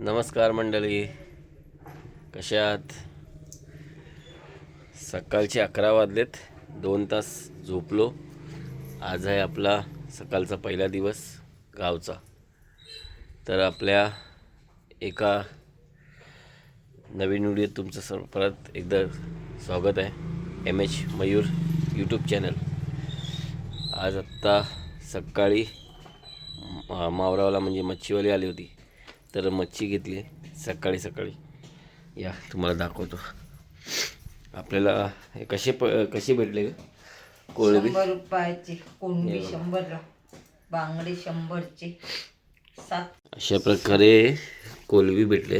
नमस्कार मंडळी. कशा आहात? सकाळचे अकरा वाजलेत. दोन तास झोपलो. आज आहे आपला सकाळचा पहिला दिवस गावचा. तर आपल्या एका नवीन व्हिडिओत तुमचं सर्व परत एकदा स्वागत आहे. M H Mayur YouTube channel आज आत्ता सकाळी मा- मावरावाला म्हणजे मच्छीवाली आली होती. तर मच्छी घेतली सकाळी सकाळी. या तुम्हाला दाखवतो. आपल्याला हे कसे प कसे भेटले ग? कोळबी? शंभर रुपयाचे शंभरला. बांगडे शंभरचे. सात. अशा प्रकारे कोलबी भेटले.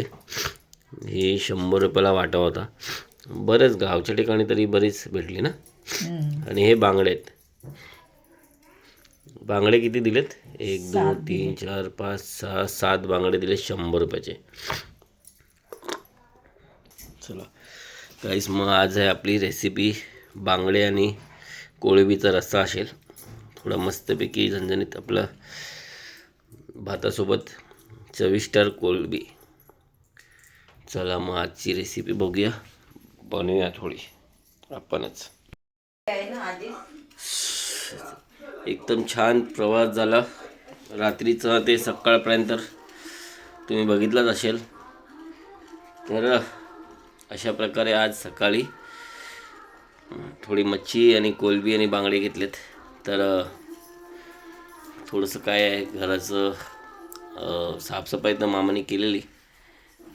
हे शंभर रुपयाला वाटा होता. बरेच गावच्या ठिकाणी तरी बरीच भेटली ना? आणि हे बांगडे आहेत. बांगडे किती दिलेत? एक दोन तीन चार पाच सहा सात बांगडे दिले शंभर रुपयाचे. चला. काहीच मग आज आहे आपली रेसिपी बांगडे आणि कोळंबीचा रस्सा असेल. थोडा मस्तपैकी झणझणीत आपलं भातासोबत चविष्टर कोळंबी. चला मग आजची रेसिपी बघूया. बनवूया थोडी. आपणच. एकदम छान प्रवास झाला. रात्रीचा ते सकाळपर्यंत तुम्ही बघितलाच असेल. तर अशा प्रकारे आज सकाळी थोडी मच्छी आणि कोलबी आणि बांगडे घेतलेत. तर थोडंसं काय आहे घराचं साफसफाई तर मामाने केलेली.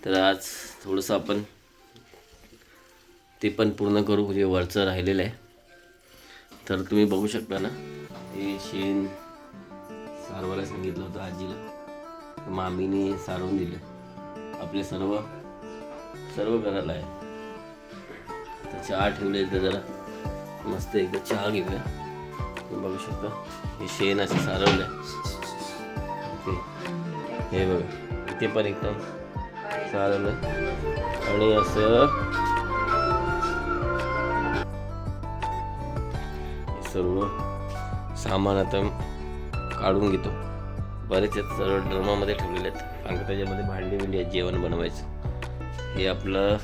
तर आज थोडंसं आपण ते पण पूर्ण करू म्हणजे वरचं राहिलेलं आहे. तर तुम्ही बघू शकता ना हे शेण सारवायला सांगितलं होतं आजीला. मामीने सारवून दिलं. आपले सर्व सर्व घराला आहे. तर चहा ठेवले तर जरा मस्त एकदा चहा घेऊया. तुम्ही बघू शकता हे शेण असं सारवलं आहे हे बघा इथे पण एकदम सारवलं आणि असं सर्व सामान आता काढून घेतो. बरेच आहेत सर्व ड्रमामध्ये ठेवलेले आहेत. कारण त्याच्यामध्ये भांडी बिंडी आहेत जेवण बनवायचं. हे आपलं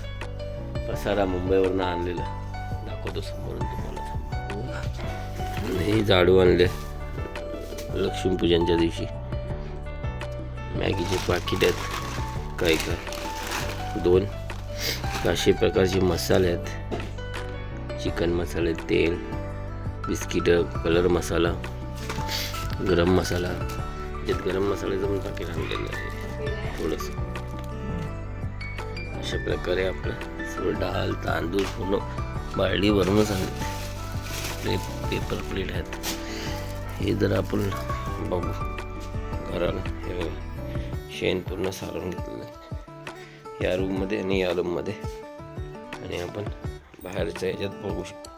पसारा मुंबईवरनं आणलेलं. दाखवतो समोरून तुम्हाला. हे झाडू आणले लक्ष्मीपूजनच्या दिवशी. मॅगीचे पाकिट आहेत. काही काय दोन. असे प्रकारचे मसाले आहेत. चिकन मसाले तेल. बिस्किट कलर मसाला गरम मसाला. याच्यात गरम मसाल्याचं पण पाकिट आणलेलं आहे थोडंसं. अशा प्रकारे आपलं सर्व डाळ तांदूळ पूर्ण बाळडीवरूनच आणले प्लेट पेपर प्लेट आहेत. हे जर आपण बघू. घराला. हे बघा. शेण पूर्ण सारून घेतलेलं आहे. या रूममध्ये आणि या रूममध्ये आणि आपण बाहेरच्या ह्याच्यात बघू शकतो.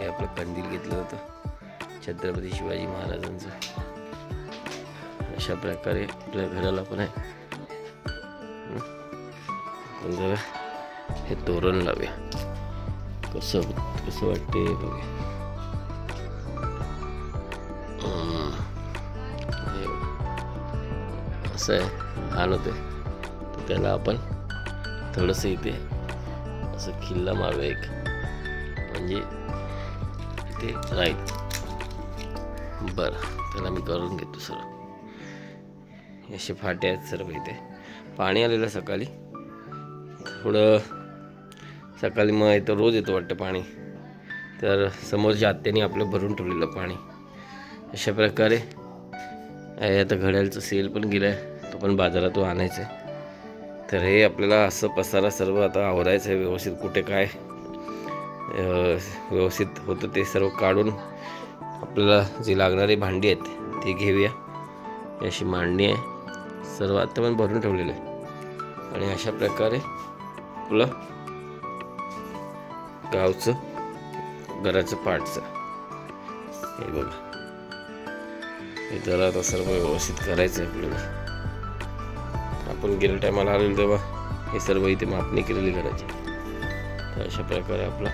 हे आपलं कंदील घेतलं होतं. छत्रपती शिवाजी महाराजांचं. अशा प्रकारे आपल्या घराला पण आहे. आपण जरा हे तोरण लावूया. कसं कसं वाटते बघूया. हे. बघा. असं आहे. लहान होते तर त्याला आपण थोडंसं इथे असं किल्ला मारूया एक. म्हणजे ते. राहील बरं त्याला मी करून घेतो सर्व असे फाटे आहेत सर्व इथे. पाणी आलेलं सकाळी. थोडं सकाळी मग इथं रोज येतो वाटतं पाणी. तर समोरच्या आत्याने आपलं भरून ठेवलेलं पाणी. अशा प्रकारे. आता घड्याळचं सेल पण गेलं आहे तो पण बाजारातून आणायचं आहे तर हे आपल्याला असं पसारा सर्व आता आवरायचं आहे व्यवस्थित कुठे काय. व्यवस्थित होतं ते सर्व काढून आपल्याला जी लागणारी भांडी आहेत ती घेऊया. अशी मांडणी आहे. सर्व आत्ता पण भरून ठेवलेलं आहे. आणि अशा प्रकारे आपलं गावचं घराचं पाठचं. हे बघा. हे जरा आता सर्व व्यवस्थित करायचं आहे आपल्याला. आपण गेल्या टायमाला आलेलो तेव्हा हे सर्व इथे मापणी केलेली करायची. तर अशा प्रकारे आपला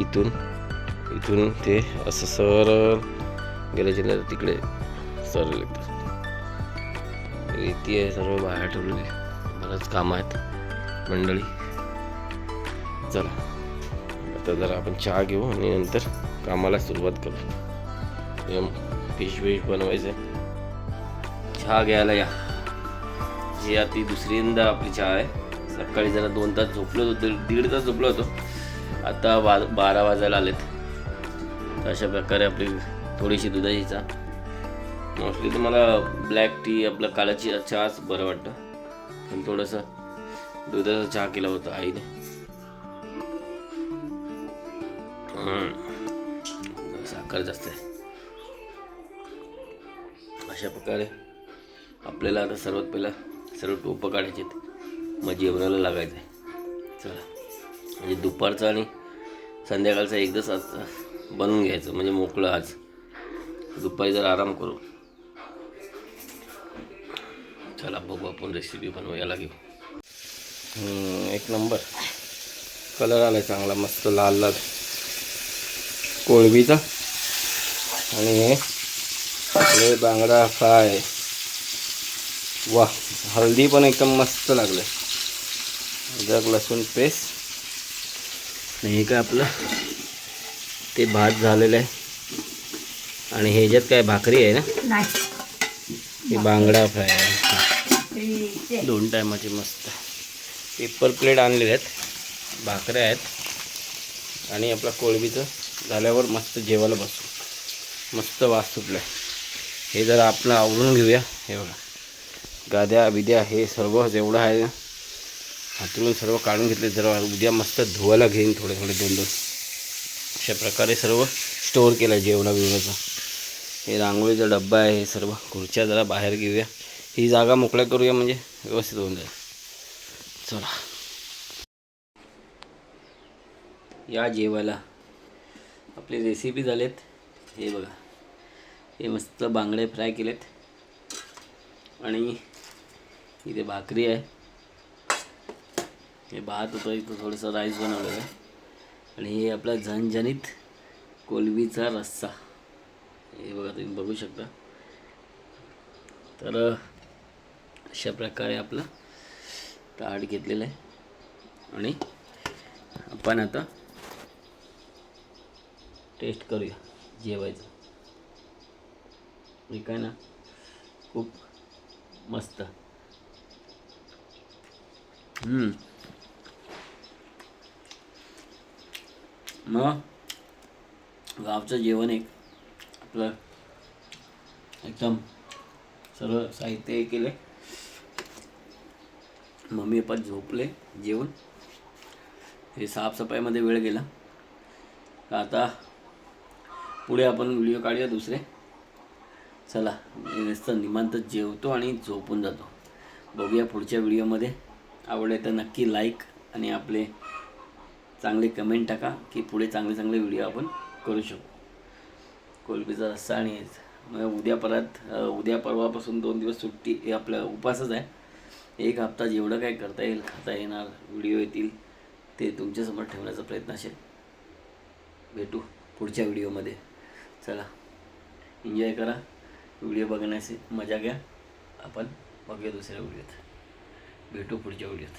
इथून इथून ते असं सरळ गेल्याच्यानंतर तिकडे सरळ लागतं रेती आहे सर्व बाहेर ठेवलेली. बरंच काम आहेत. मंडळी चला. आता जरा आपण चहा घेऊ आणि नंतर कामाला सुरुवात करू. फिश विश बनवायचं चहा घ्यायला या. ही आता दुसरींदा आपली चहा आहे. सकाळी जरा दोन तास झोपलो होतो दीड दीड तास झोपलो होतो. आता वा बारा वाजायला आलेत. तर अशा प्रकारे आपली थोडीशी दुधाची चहा. मोस्टली तर मला ब्लॅक टी आपलं कालाची चहाच बरं वाटतं. पण थोडंसं दुधाचा चहा केला होता आईने. साखर जास्त आहे. अशा प्रकारे आपल्याला आता सर्वात पहिला सर्व टोपं काढायचे आहेत मग जेवणाला लागायचं आहे चला. म्हणजे दुपारचं आणि संध्याकाळचं एकदाच आज बनवून घ्यायचं म्हणजे मोकळं आज. दुपारी जर आराम करू. चला बघू आपण रेसिपी बनवायला घेऊ. एक नंबर कलर आला आहे चांगला मस्त लाल लाल. कोळबीचा. आणि हे बांगडा फ्राय. वा हळदी पण एकदम मस्त लागलं अद्रक लसूण पेस्ट. आणि हे काय आपलं? ते भात झालेलं आहे. आणि ह्याच्यात काय भाकरी आहे ना? हे बांगडा फ्राय आहे. दोन टायमाचे मस्त. पेपर प्लेट आणलेले आहेत. भाकऱ्या आहेत. आणि आपला कोळबीचं झाल्यावर मस्त जेवायला बसू. मस्त वास सुटला हे जरा आपलं आवरून घेऊया. हे बघा. गाद्या बिद्या हे सर्व जेवढं आहे ना हातरून सर्व काढून घेतले जरा उद्या मस्त धुवायला घेईन थोडे थोडे दोन दोन. अशा प्रकारे सर्व स्टोअर केलं जेवणा बिवणाचा हे रांगोळीचा डब्बा आहे हे सर्व. खुर्च्या जरा बाहेर घेऊया. ही जागा मोकळ्या करूया म्हणजे व्यवस्थित होऊन जाईल. चला. या जेवायला. आपली रेसिपी झालेत. हे बघा. हे मस्त बांगडे फ्राय केलेत. आणि इथे भाकरी आहे. हे भात होतं इथं थोडंसं राईस बनवलेलं आहे. आणि हे आपला झणझणीत कोलबीचा रस्सा. हे बघा तुम्ही बघू शकता. तर अशा प्रकारे आपलं ताट घेतलेलं आहे. आणि आपण आता टेस्ट करूया जेवायचं. हे काय ना खूप मस्त. मग गावचं जेवण एक. आपलं एकदम सर्व साहित्य हे केले मम्मी पप्पा झोपले जेवण हे साफसफाईमध्ये वेळ गेला. आता पुढे आपण व्हिडिओ काढूया दुसरे. चला नुसतं निमांत जेवतो आणि झोपून जातो. बघूया पुढच्या व्हिडिओमध्ये आवडले तर नक्की लाईक आणि आपले चांगले कमेंट टाका की पुढे चांगले चांगले व्हिडिओ आपण करू शकू. कोलबीचा रस्सा आणि मग उद्या परत उद्या परवापासून दोन दिवस सुट्टी हे आपलं उपासच आहे. एक हप्ता जेवढं काय करता येईल खाता येणार व्हिडिओ येतील ते तुमच्यासमोर ठेवण्याचा प्रयत्न असेल भेटू पुढच्या व्हिडिओमध्ये चला एन्जॉय करा. व्हिडिओ बघण्याची मजा घ्या. आपण बघूया दुसऱ्या व्हिडिओत भेटू पुढच्या व्हिडिओत